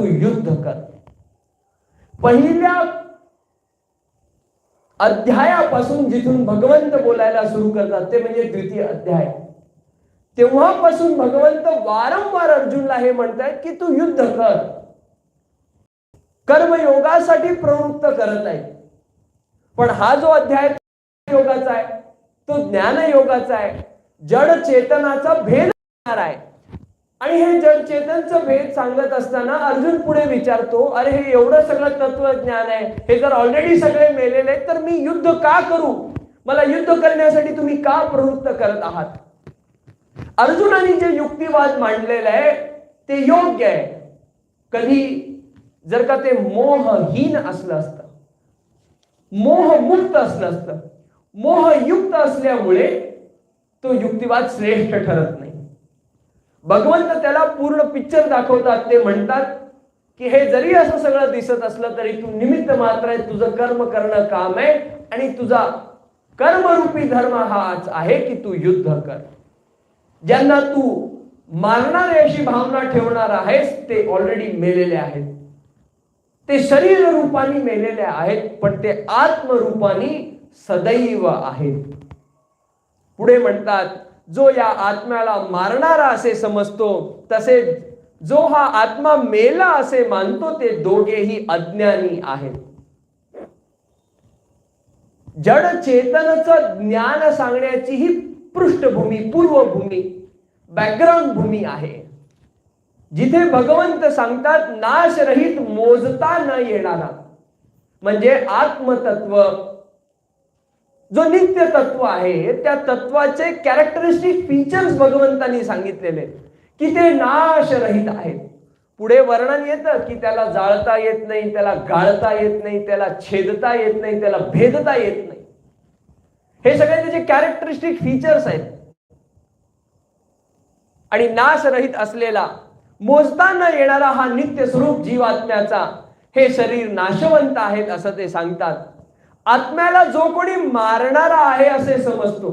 तू युद्ध कर. पहिल्या अध्यायापासून जिथून भगवंत बोलायला सुरू करतात ते म्हणजे द्वितीय अध्याय. तेव्हापासून भगवंत वारंवार अर्जुनला हे म्हणतायत की तू युद्ध कर. कर्मयोगासाठी प्रवृत्त करत आहे पण हा जो अध्याय योगाचा आहे तो ज्ञान योगाचा आहे. जड चेतनाचा भेद आहे. आणि हे जनचेतनचं भेद सांगत असताना अर्जुन पुढे विचारतो अरे हे एवढं सगळं तत्वज्ञान आहे हे जर ऑलरेडी सगळे मेलेले आहेत तर मी युद्ध का करू? मला युद्ध करण्यासाठी तुम्ही का प्रवृत्त करत आहात? अर्जुनाने जे युक्तिवाद मांडलेलं आहे ते योग्य आहे. कधी जर का ते मोहहीन असलं असतं मोहमुक्त असलं असतं मोहयुक्त असल्यामुळे तो युक्तिवाद श्रेष्ठ ठरत भगवंत त्याला पूर्ण पिक्चर दाखवतात. ते म्हणतात की हे जरी असं सगळं दिसत असलं तरी तू निमित्त मात्र आहे तुझं कर्म करणं काम आहे आणि तुझा कर्मरूपी धर्म हा आज आहे की तू युद्ध कर. ज्यांना तू मारणार अशी भावना ठेवणार आहेस ते ऑलरेडी मेलेले आहेत. ते शरीर रूपाने मेलेले आहेत पण ते आत्मरूपाने सदैव आहेत. पुढे म्हणतात जो या आत्म्याला मारणारा असे समजतो तसे जो हा आत्मा मेला असे मानतो ते दोघेही अज्ञानी आहेत. जड चेतनचं ज्ञान सांगण्याची ही पृष्ठभूमी पूर्वभूमी बॅकग्राऊंड भूमी आहे. जिथे भगवंत सांगतात नाशरहित मोजता न येणारा. म्हणजे आत्मतत्व जो नित्य तत्व आहे त्या तत्वाचे कॅरेक्टरिस्टिक फीचर्स भगवंतांनी सांगितलेले की ते नाशरहित आहेत. पुढे वर्णन येतं की त्याला जाळता येत नाही त्याला गाळता येत नाही त्याला छेदता येत नाही त्याला भेदता येत नाही. हे सगळे त्याचे कॅरेक्टरिस्टिक फीचर्स आहेत. आणि नाशरहित असलेला मोजता न येणारा हा नित्य स्वरूप जीवात्म्याचा हे शरीर नाशवंत आहेत असं ते सांगतात. आत्म्याला जो कोणी मारणारा आहे असे समजतो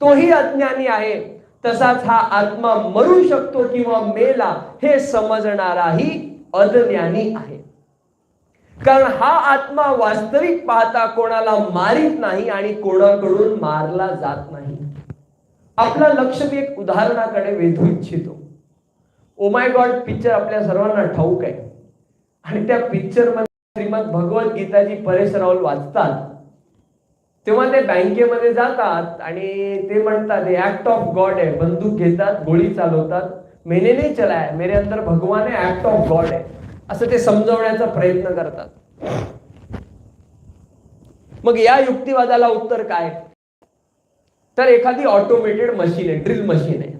तोही अज्ञानी आहे. तसाच हा आत्मा मरू शकतो किंवा मेला हे समजणाराही अज्ञानी आहे. कारण हा आत्मा वास्तविक पाहता कोणाला मारित नाही आणि कोणाकडून मारला जात नाही. आपलं लक्ष मी एक उदाहरणाकडे वेधू इच्छितो. ओ माय गॉड पिक्चर आपल्या सर्वांना ठाऊक आहे. आणि त्या पिक्चरमध्ये श्रीमद भगवत गीताजी परेश रावल वाचतात. तेव्हा ते बँकेमध्ये जातात आणि ते म्हणतात ऍक्ट ऑफ गॉड आहे. बंदूक घेतात गोळी चालवतात. मेने नाही चलाय मेरे अंदर भगवान आहे ऍक्ट ऑफ गॉड आहे. असं ते समजवण्याचा प्रयत्न करतात. मग या युक्तिवादाला उत्तर काय? तर एखादी ऑटोमेटेड मशीन आहे ड्रिल मशीन आहे.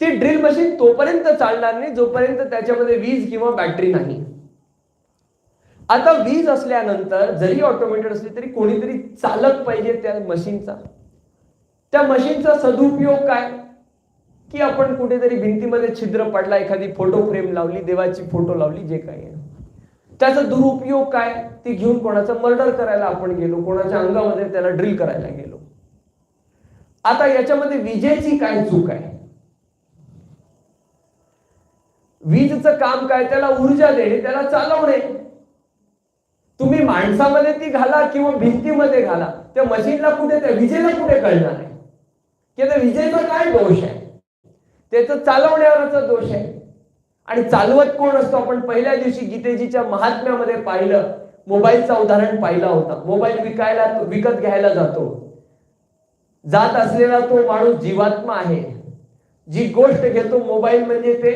ती ड्रिल मशीन तोपर्यंत चालणार नाही जोपर्यंत त्याच्यामध्ये वीज किंवा बॅटरी नाही. आता वीज असल्यानंतर जरी ऑटोमेटेड असली तरी कोणीतरी चालक पाहिजे त्या मशीनचा. त्या मशीनचा सदुपयोग काय? की आपण कुठेतरी भिंतीमध्ये छिद्र पडला एखादी फोटो फ्रेम लावली देवाची फोटो लावली जे काही आहे. त्याचा दुरुपयोग काय? ती घेऊन कोणाचा मर्डर करायला आपण गेलो कोणाच्या अंगामध्ये त्याला ड्रिल करायला गेलो. आता याच्यामध्ये विजेची काय चूक आहे? वीजचं काम काय? त्याला ऊर्जा देणे त्याला चालवणे. तुम्ही माणसामध्ये ती घाला किंवा भिंतीमध्ये घाला. त्या मशीनला कुठे त्या विजेला कुठे कळणार आहे की त्या विजेचा काय दोष आहे? त्याचं चालवण्यावरचा दोष आहे. आणि चालवत कोण असतो? आपण पहिल्या दिवशी गीतेजीच्या महात्म्यामध्ये पाहिलं. मोबाईलचं उदाहरण पाहिलं होतं. मोबाईल विकायला विकत घ्यायला जातो. जात असलेला तो माणूस जीवात्मा आहे. जी गोष्ट घेतो मोबाईल म्हणजे ते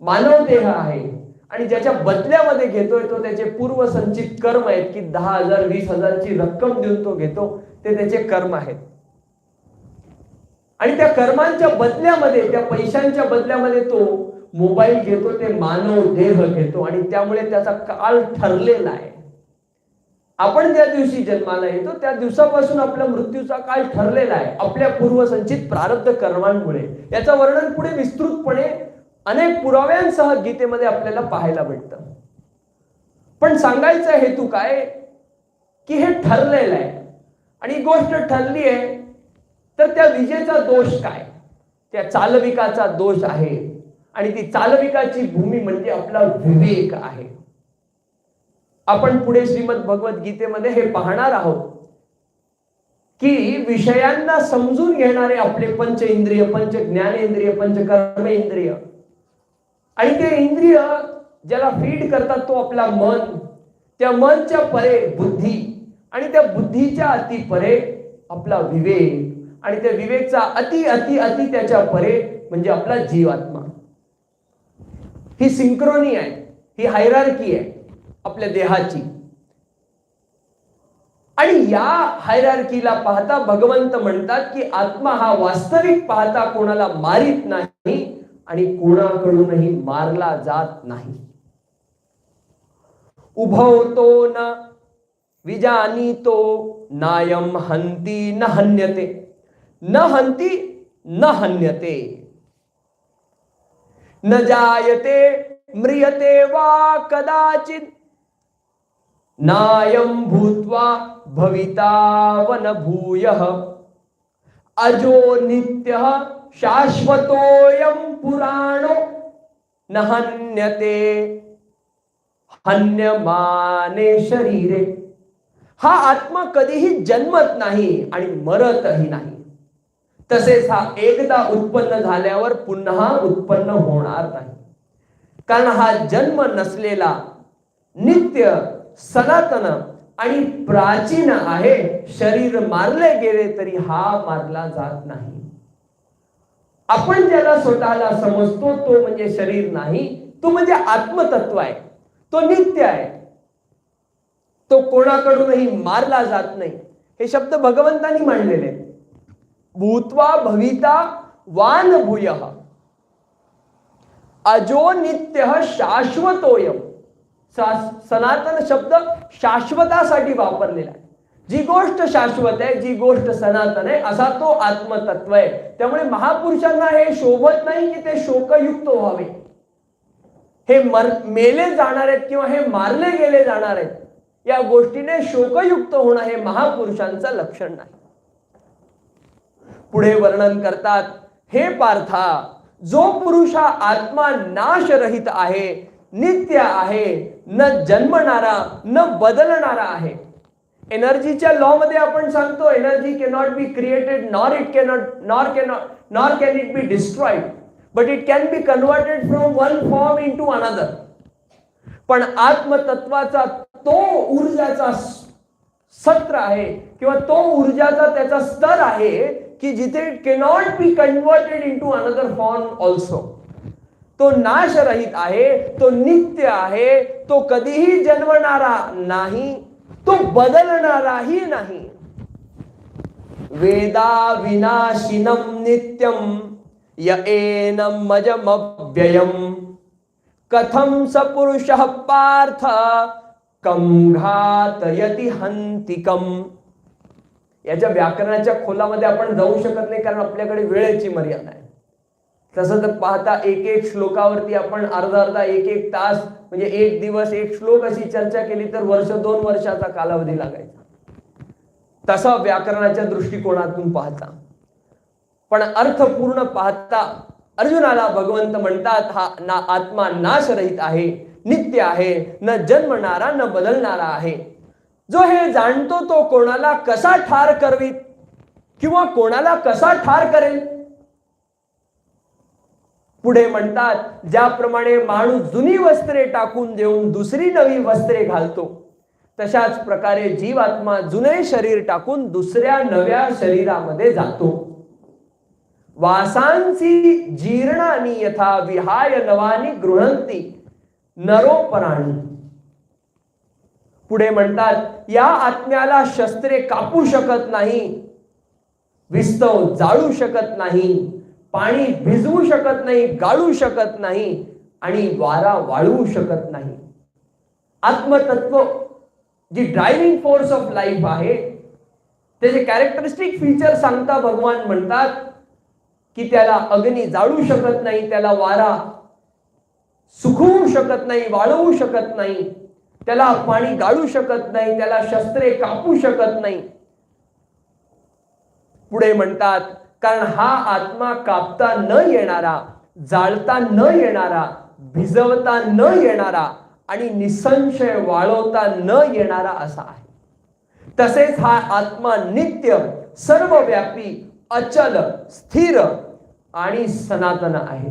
मानव देह आहे. आणि ज्याच्या बदल्यामध्ये घेतोय तो त्याचे पूर्वसंचित कर्म आहेत की दहा हजार वीस हजारची रक्कम देऊन तो घेतो ते त्याचे कर्म आहेत. आणि त्या कर्मांच्या बदल्यामध्ये त्या पैशांच्या बदल्यामध्ये तो मोबाईल घेतो ते मानव देह घेतो आणि त्यामुळे त्याचा काल ठरलेला आहे. आपण ज्या दिवशी जन्माला येतो त्या दिवसापासून आपल्या मृत्यूचा काळ ठरलेला आहे. आपल्या पूर्वसंचित प्रारब्ध कर्मांमुळे. याचं वर्णन पुढे विस्तृतपणे अनेक पुराव्यांसह गीतेमध्ये आपल्याला पाहायला भेटतं पण सांगायचा हेतू काय? की हे ठरलेलं आहे. आणि गोष्ट ठरली आहे तर त्या विजेचा दोष काय? त्या चालविकाचा दोष आहे. आणि ती चालविकाची भूमी म्हणजे आपला विवेक आहे. आपण पुढे श्रीमद भगवद्गीतेमध्ये हे पाहणार आहोत की विषयांना समजून घेणारे आपले पंच इंद्रिय पंच ज्ञानेंद्रिय पंच कर्मेंद्रिय आणि ते इंद्रिय ज्याला फीड करतात तो आपला मन. त्या मनच्या परे बुद्धी आणि त्या बुद्धीच्या अति परे आपला विवेक. आणि त्या विवेकचा अति अति अति त्याच्या परे म्हणजे आपला जीवात्मा. ही सिंक्रोनी आहे. ही हायरार्की आहे आपल्या देहाची. आणि या हायरार्कीला पाहता भगवंत म्हणतात की आत्मा हा वास्तविक पाहता कोणाला मारित नाही आणि कोणाकडूनही मारला जात नाही. उभवतो न विजानीतो नायम हंती न हन्यते. न हंती न हन्यते. न जायते म्रियते वा कदाचित. नायम भूत्वा भविता वन भूय अजो नित्य शाश्वतोयम पुराणो न हन्यते हन्यमाने शरीरे। हा आत्मा कधीही जन्मत नाही आणि मरतही नाही. तसेच हा एकदा उत्पन्न झाल्यावर पुन्हा उत्पन्न होणार नाही. कारण हा जन्म नसलेला नित्य सनातन आणि प्राचीन आहे शरीर मारले गेले तरी हा मारला जात नाही. आपण ज्याला स्वतःला समजतो तो म्हणजे शरीर नाही तो म्हणजे आत्मतत्व आहे. तो नित्य आहे. तो कोणाकडूनही मारला जात नाही. हे शब्द भगवंतांनी मांडलेले भूत्वा भविता वान भूय. अजो नित्य शाश्वतोयम. सनातन शब्द शाश्वतासाठी वापरलेला आहे. जी गोष्ट शाश्वत आहे जी गोष्ट सनातन आहे असा तो आत्मतत्व आहे. त्यामुळे महापुरुषांना हे शोभत नाही की ते शोकयुक्त व्हावे. हे मर मेले जाणार आहेत किंवा हे मारले गेले जाणार आहेत या गोष्टीने शोकयुक्त होणं हे महापुरुषांचं लक्षण नाही. पुढे वर्णन करतात हे पार्था जो पुरुष हा आत्मा नाशरहित आहे नित्य आहे न जन्मणारा न बदलणारा आहे एनर्जीच्या लॉ मध्ये आपण सांगतो energy cannot be created nor it cannot nor cannot nor can it be destroyed but it can be converted from one form in to another पण आत्मतत्वाचा तो ऊर्जाचा सत्र आहे किंवा तो ऊर्जाचा त्याचा स्तर आहे की जिथे it cannot be converted in to another form also तो नाश रहित आहे तो नित्य आहे तो कधीही जन्मणारा नाही तो बदलणाराही नाही. वेदा विनाशिनम नित्यम य एनम मजमव्ययम कथम स पुरुष पार्थ? कम घातयति हंतिकम याच्या व्याकरणाच्या खोलामध्ये आपण जाऊ शकत नाही कारण आपल्याकडे वेळेची मर्यादा आहे. तसं तर पाहता एक एक श्लोकावरती आपण अर्धा अर्धा एक एक तास म्हणजे एक दिवस एक श्लोक अशी चर्चा केली तर वर्ष दोन वर्षाचा कालावधी लागायचा. तसा व्याकरणाच्या दृष्टिकोनातून पाहता. पण अर्थपूर्ण पाहता अर्जुनाला भगवंत म्हणतात हा ना आत्मा नाशरहित आहे नित्य आहे न जन्मणारा न बदलणारा आहे. जो हे जाणतो तो कोणाला कसा ठार करवीत? किंवा कोणाला कसा ठार करेल? पुढे म्हणतात ज्याप्रमाणे माणूस जुनी वस्त्रे टाकून देऊन दुसरी नवी वस्त्रे घालतो तशाच प्रकारे जीवात्मा जुने शरीर टाकून दुसऱ्या नव्या शरीरामध्ये जातो. वासांची जीर्णानी यथा विहाय नवानी गृहंती नरोपराणी पुढे म्हणतात या आत्म्याला शस्त्रे कापू शकत नाही विस्तव जाळू शकत नाही. पाणी भिजवू शकत नाही गाळू शकत नाही आणि वारा वाळवू शकत नाही. आत्मतत्व जी ड्रायव्हिंग फोर्स ऑफ लाईफ आहे त्याचे कॅरेक्टरिस्टिक फीचर सांगता भगवान म्हणतात की त्याला अग्नी जाळू शकत नाही त्याला वारा सुखवू शकत नाही वाळवू शकत नाही त्याला पाणी गाळू शकत नाही त्याला शस्त्रे कापू शकत नाही. पुढे म्हणतात कारण हा आत्मा कापता न येणारा जाळता न येणारा भिजवता न येणारा आणि निसंशय वाळवता न येणारा असा आहे. तसेच हा आत्मा नित्य सर्वव्यापी अचल स्थिर आणि सनातन आहे.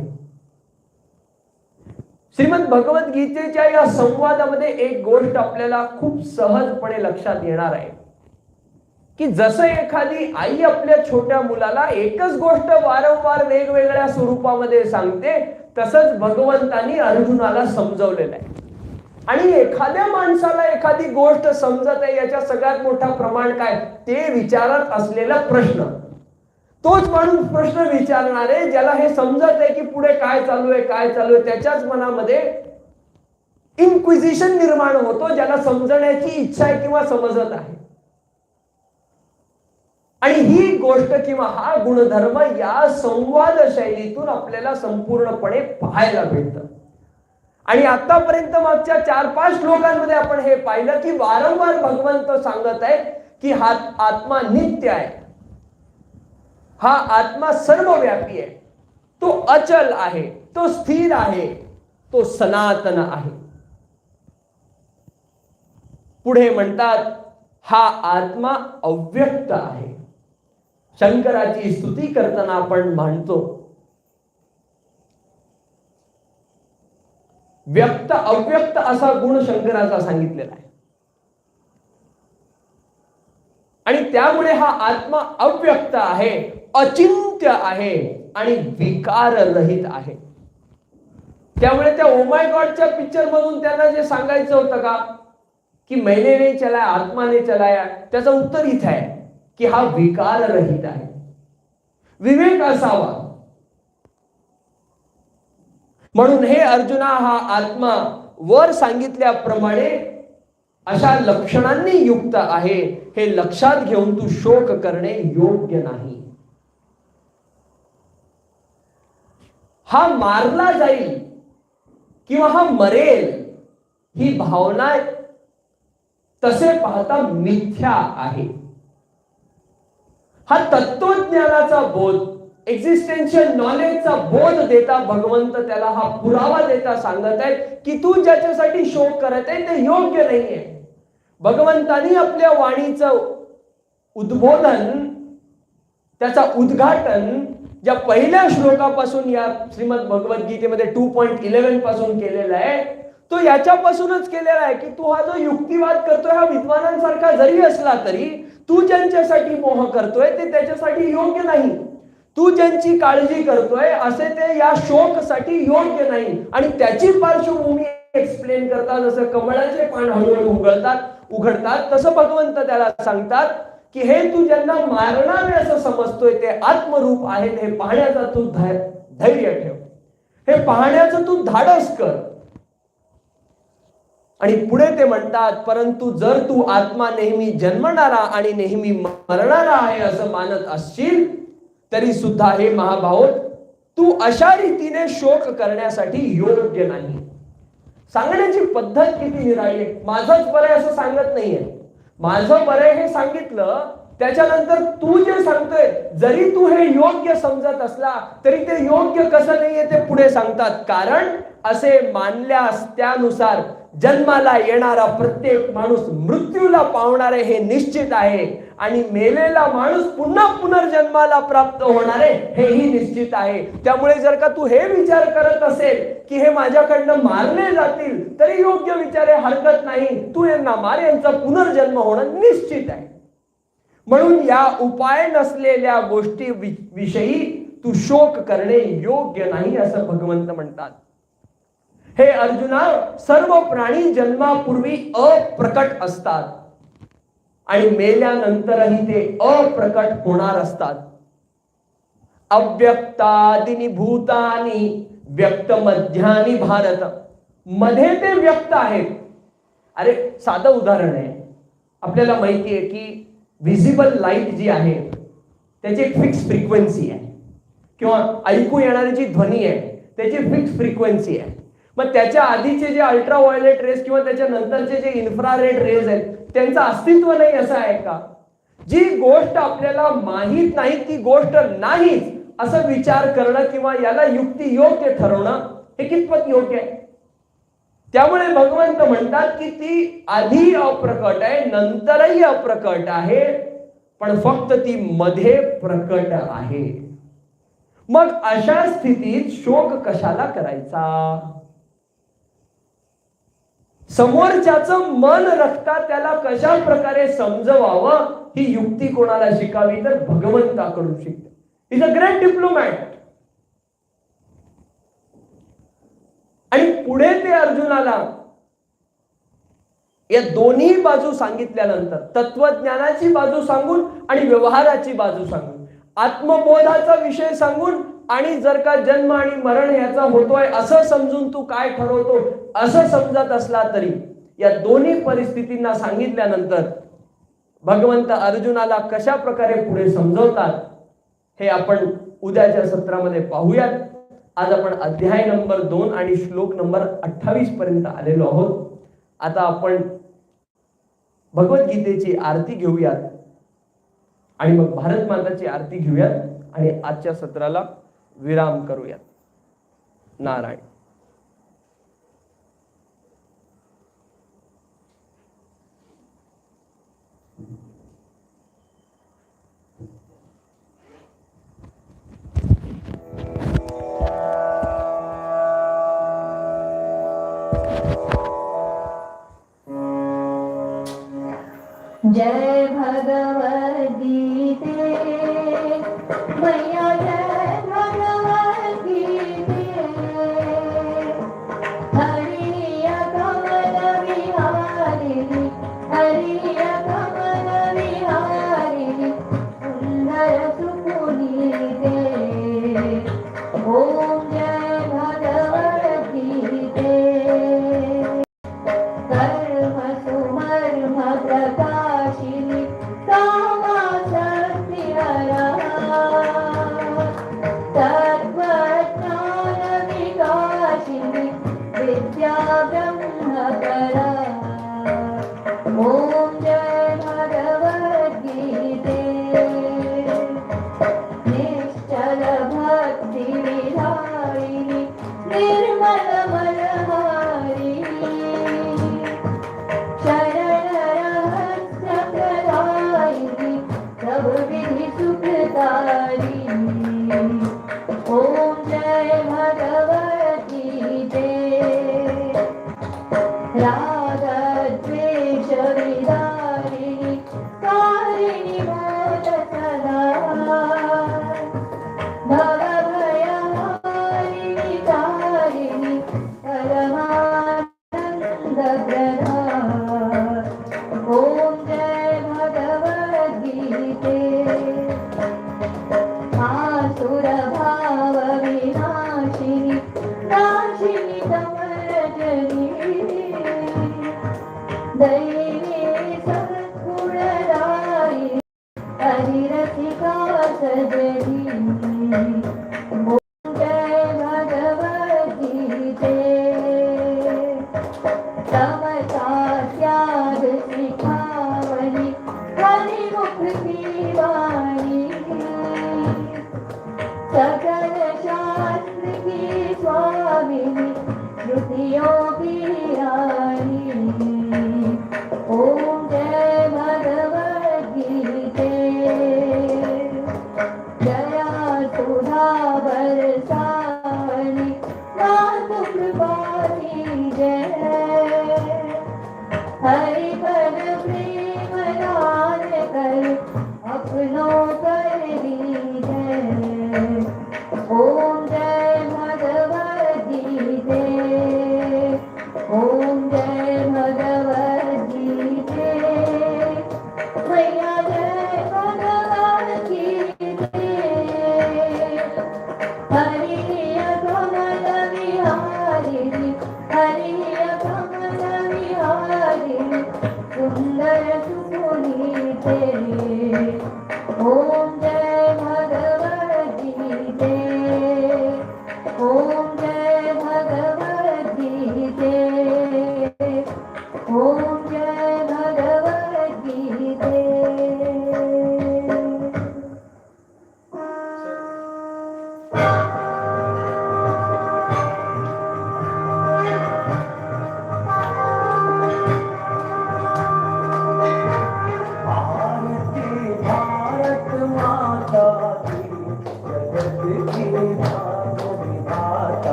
श्रीमद भगवद्गीतेच्या या संवादामध्ये एक गोष्ट आपल्याला खूप सहजपणे लक्षात येणार आहे. की जसं एखादी आई आपल्या छोट्या मुलाला एकच गोष्ट वारंवार वेगवेगळ्या स्वरूपामध्ये सांगते तसंच भगवंतानी अर्जुनाला समजवलेलं आहे. आणि एखाद्या माणसाला एखादी गोष्ट समजत आहे याच्या सगळ्यात मोठा प्रमाण काय? ते विचारत असलेला प्रश्न. तोच माणूस प्रश्न विचारणार आहे ज्याला हे समजत आहे की पुढे काय चालू आहे काय चालू आहे त्याच्याच मनामध्ये इन्क्विजिशन निर्माण होतो ज्याला समजण्याची इच्छा आहे किंवा समजत आहे. आणि ही गोष्ट किंवा हा गुणधर्म या संवाद शैलीतून आपल्याला संपूर्णपणे पाहायला भेटत आणि आतापर्यंत मागच्या चार पाच श्लोकांमध्ये आपण हे पाहिलं की वारंवार भगवंत सांगत आहे की हा आत्मा नित्य आहे. हा आत्मा सर्वव्यापी आहे. तो अचल आहे तो स्थिर आहे तो सनातन आहे. पुढे म्हणतात हा आत्मा अव्यक्त आहे. शंकराची स्तुती करताना आपण म्हणतो व्यक्त अव्यक्त असा गुण शंकराचा सांगितलेला आहे. आणि त्यामुळे हा आत्मा अव्यक्त आहे अचिंत्य आहे आणि विकार रहित आहे. त्यामुळे त्या ओमाय गॉडच्या पिक्चर मधून त्यांना जे सांगायचं होतं का की मैंने नाही चलाया आत्माने चलाया त्याचं उत्तर इथे आहे. की हा, विकार रहित आहे विवेक असावा। म्हणून हे अर्जुना हा आत्मा वर सांगितल्याप्रमाणे अशा लक्षणांनी युक्त आहे. हे लक्षात घेऊन तू शोक करणे योग्य नाही. हा मारला जाईल किंवा हा मरेल, ही भावना तसे पाहता मिथ्या आहे. हा तत्वज्ञानाचा बोध एक्झिस्टेन्शियल नॉलेजचा बोध देता भगवंत त्याला हा पुरावा देता सांगत आहे की तू ज्याच्यासाठी शोक करत आहे ते योग्य नाहीये. भगवंतानी आपल्या वाणीचं उद्बोधन त्याचा उद्घाटन ज्या पहिल्या श्लोकापासून या श्रीमद भगवद्गीतेमध्ये टू पॉइंट इलेव्हनपासून केलेला आहे तो याच्यापासूनच केलेला आहे की तू हा जो युक्तिवाद करतोय हा विद्वानांसारखा जरी असला तरी तू ज्यांच्यासाठी मोह करतोय ते त्याच्यासाठी योग्य नाही. तू ज्यांची काळजी करतोय असे ते या शोकसाठी योग्य नाही. आणि त्याची पार्श्वभूमी एक्सप्लेन करतात जसं कमळाचे पान हळूहळू उघडतात उघडतात तसं भगवंत त्याला सांगतात की हे तू ज्यांना मारणार असं समजतोय ते आत्मरूप आहेत हे पाहण्याचा तू धैर्य ठेव. हे पाहण्याचं तू धाडस कर. आणि पुढे ते म्हणतात परंतु जर तू आत्मा नेहमी जन्मणारा आणि नेहमी मरणारा आहे असं मानत असशील तरी सुद्धा हे महाभाव तू अशा रीतीने शोक करण्यासाठी योग्य नाही. सांगण्याची पद्धत किती निराळी माझंच बरं असं सांगत नाहीये. माझं बरं हे सांगितलं त्याच्यानंतर तू जे सांगतोय जरी तू हे योग्य समजत असला तरी ते योग्य कसं नाहीये ते पुढे सांगतात. कारण असे मानल्यास त्यानुसार जन्माला येणारा प्रत्येक माणूस मृत्यूला पावणारे हे निश्चित आहे आणि मेलेला माणूस पुन्हा पुनर्जन्माला प्राप्त होणारे हेही निश्चित आहे. त्यामुळे जर का तू हे विचार करत असेल की हे माझ्याकडनं मारले जातील तरी योग्य विचार हरकत नाही. तू यांना मार यांचा पुनर्जन्म होणं निश्चित आहे. म्हणून या उपाय नसलेल्या गोष्टी विषयी तू शोक करणे योग्य नाही असं भगवंत म्हणतात. हे अर्जुना सर्व प्राणी जन्मापूर्वी अप्रकट असतात. आणि मेल्यानंतरही ते अप्रकट होणार असतात. अव्यक्तादिनी भूतानी व्यक्त मध्यानी भारत. मध्ये ते व्यक्त आहेत. अरे साधं उदाहरण आहे. आपल्याला माहिती आहे की व्हिजिबल लाइट जी आहे त्याची एक फिक्स फ्रिक्वेन्सी आहे. किंवा ऐकू येणारी जी ध्वनी आहे त्याची फिक्स फ्रिक्वेन्सी आहे. मग त्याच्या आधीचे जे अल्ट्रा व्हायोलेट रेज किंवा त्याच्या नंतरचे जे इन्फ्रारेड रेज आहेत त्यांचं अस्तित्व नाही असं आहे का? जी गोष्ट आपल्याला माहीत नाही ती गोष्ट नाहीच असं विचार करणं किंवा याला युक्ती योग्य ठरवणं हे कितपत योग्य आहे? त्यामुळे भगवंत म्हणतात की ती आधी अप्रकट आहे नंतरही अप्रकट आहे पण फक्त ती मध्ये प्रकट आहे. मग अशा स्थितीत शोक कशाला करायचा? समोरच्याच मन रखता त्याला कशा प्रकारे समजवावं ही युक्ती कोणाला शिकावी तर भगवंताकडून शिकते. इज अ ग्रेट डिप्लोमॅट आणि पुढे ते अर्जुनाला या दोन्ही बाजू सांगितल्यानंतर तत्वज्ञानाची बाजू सांगून आणि व्यवहाराची बाजू सांगून आत्मबोधाचा विषय सांगून आणि जर का जन्म आणि मरण याचा होतोय असं समजून तू काय ठरवतो असं समजत असला तरी या दोन्ही परिस्थितींना सांगितल्यानंतर भगवंत अर्जुनाला कशा प्रकारे पुढे समजवतात हे आपण उद्याच्या सत्रामध्ये पाहूयात. आज आपण अध्याय नंबर दोन आणि श्लोक नंबर अठ्ठावीस पर्यंत आलेलो आहोत. आता आपण भगवद्गीतेची आरती घेऊयात. आणि मग भारत माताची आरती घेऊयात आणि आजच्या सत्राला विराम करूयात. नारायण. जय भगवद्गीते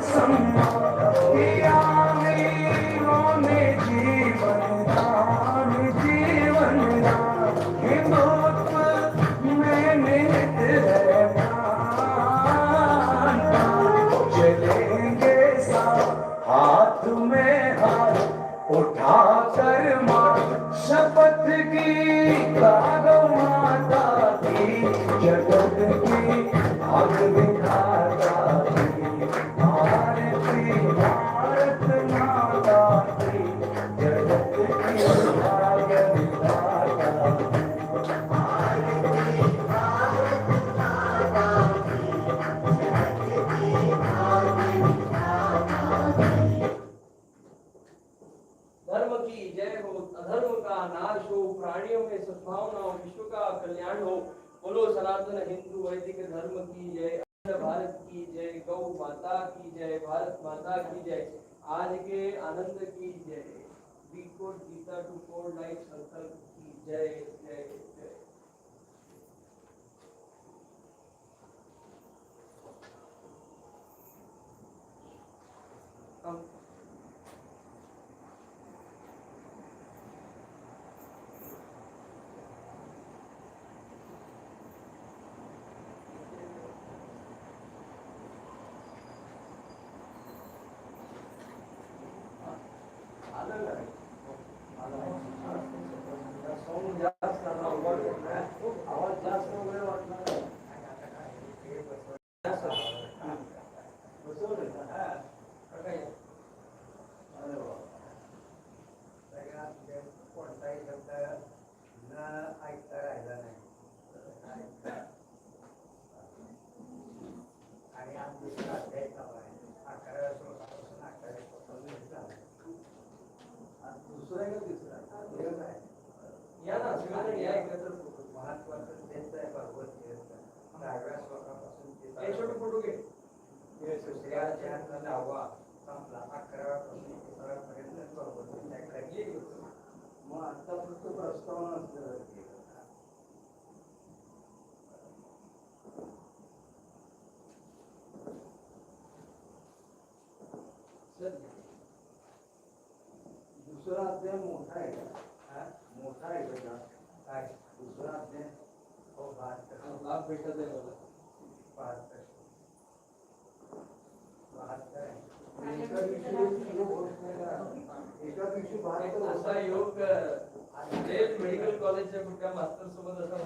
some अधर्म का नाश हो, प्राणियों में सद्भावना हो, विश्व का कल्याण हो, बोलो सनातन हिंदू वैदिक धर्म की जय भारत की जय, गौ माता की जय, भारत माता की जय, आज के आनंद की जय code Gita to code life संकल्प की जय जय जय you. दुसरा अध्याय मोठा आहे का हा? मोठा आहे का काय दुसरा अध्याय हो बहात्तर लाभ भेटत आहे मला बहात्तर बहात्तर. एका दिवशी योग होत नाही का? एका दिवशी बहात्तर असा. योग मेडिकल कॉलेजच्या कुठल्या मास्टर सोबत असा